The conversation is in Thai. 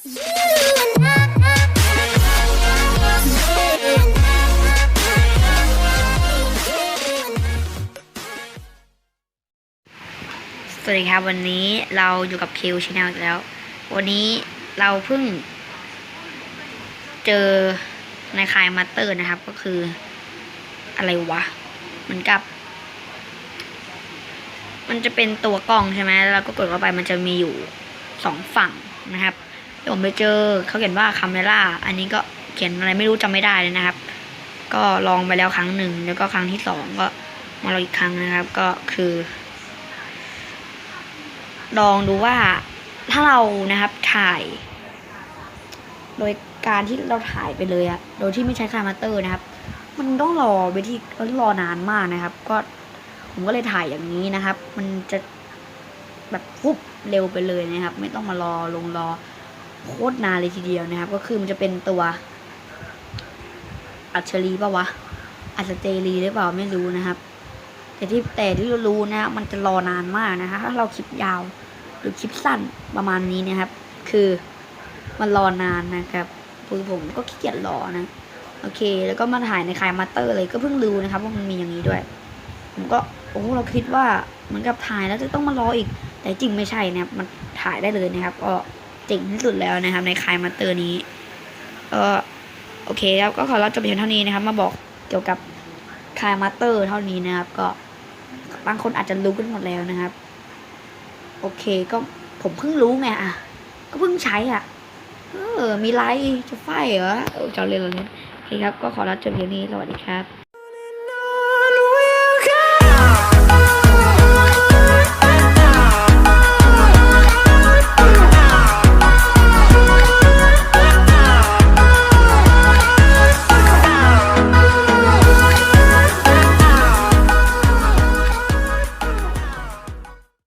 สวัสดีครับวันนี้เราอยู่กับคิวช n แนลอีกแล้ว วันนี้เราเพิ่ง เจอในคายมาเตอร์นะครับ ก็คืออะไรวะ เหมือนกับ มันจะเป็นตัวกล้องใช่ไหมแล้วเราก็กดเข้าไปมันจะมีอยู่สองฝั่งนะครับ ผมไปเจอเขาเขียนว่าคาเมล่าอันนี้ก็เขียนอะไรไม่รู้จำไม่ได้เลยนะครับ ก็ลองไปแล้วครั้งหนึ่งแล้วก็ครั้งที่สองก็มาลองอีกครั้งนะครับ ก็คือ ลองดูว่าถ้าเรานะครับถ่าย โดยการที่เราถ่ายไปเลยอะโดยที่ไม่ใช้คามาเตอร์นะครับ มันต้องรอไปที่รอนานมากนะครับ ก็ผมก็เลยถ่ายอย่างนี้นะครับ มันจะแบบฟุบเร็วไปเลยนะครับ ไม่ต้องมารอลงรอ โคตรนานเลยทีเดียวนะครับ ก็คือมันจะเป็นตัวอัจฉรีปะวะ อัจเจรีหรือเปล่าไม่รู้นะครับ แต่ที่แต่ที่รู้นะมันจะรอนานมากนะคะถ้าเราคลิปยาวหรือคลิปสั้นประมาณนี้นะครับ คือมันรอนานนะครับคือผมก็ขี้เกียจรอนะ โอเค แล้วก็มาถ่ายในคายมาเตอร์เลยก็เพิ่งรู้นะครับว่ามันมีอย่างนี้ด้วย ผมก็โอ้เราคิดว่าเหมือนกับถ่ายแล้วจะต้องมารออีก แต่จริงไม่ใช่นะครับมันถ่ายได้เลยนะครับก็ เจ๋งที่สุดแล้วนะครับ ในคายมาเตอร์นี้ เออโอเคครับก็ขอรับจบเพียงเท่านี้นะครับ มาบอกเกี่ยวกับคายมาเตอร์เท่านี้นะครับ ก็บางคนอาจจะรู้กันหมดแล้วนะครับ โอเคก็ผมเพิ่งรู้ไงอะ ก็เพิ่งใช้อะ เออ มีไลท์จะไฟเหรอเออจะเล่นเราเล่นโอเคครับ ก็ขอรับจบเพียงนี้สวัสดีครับ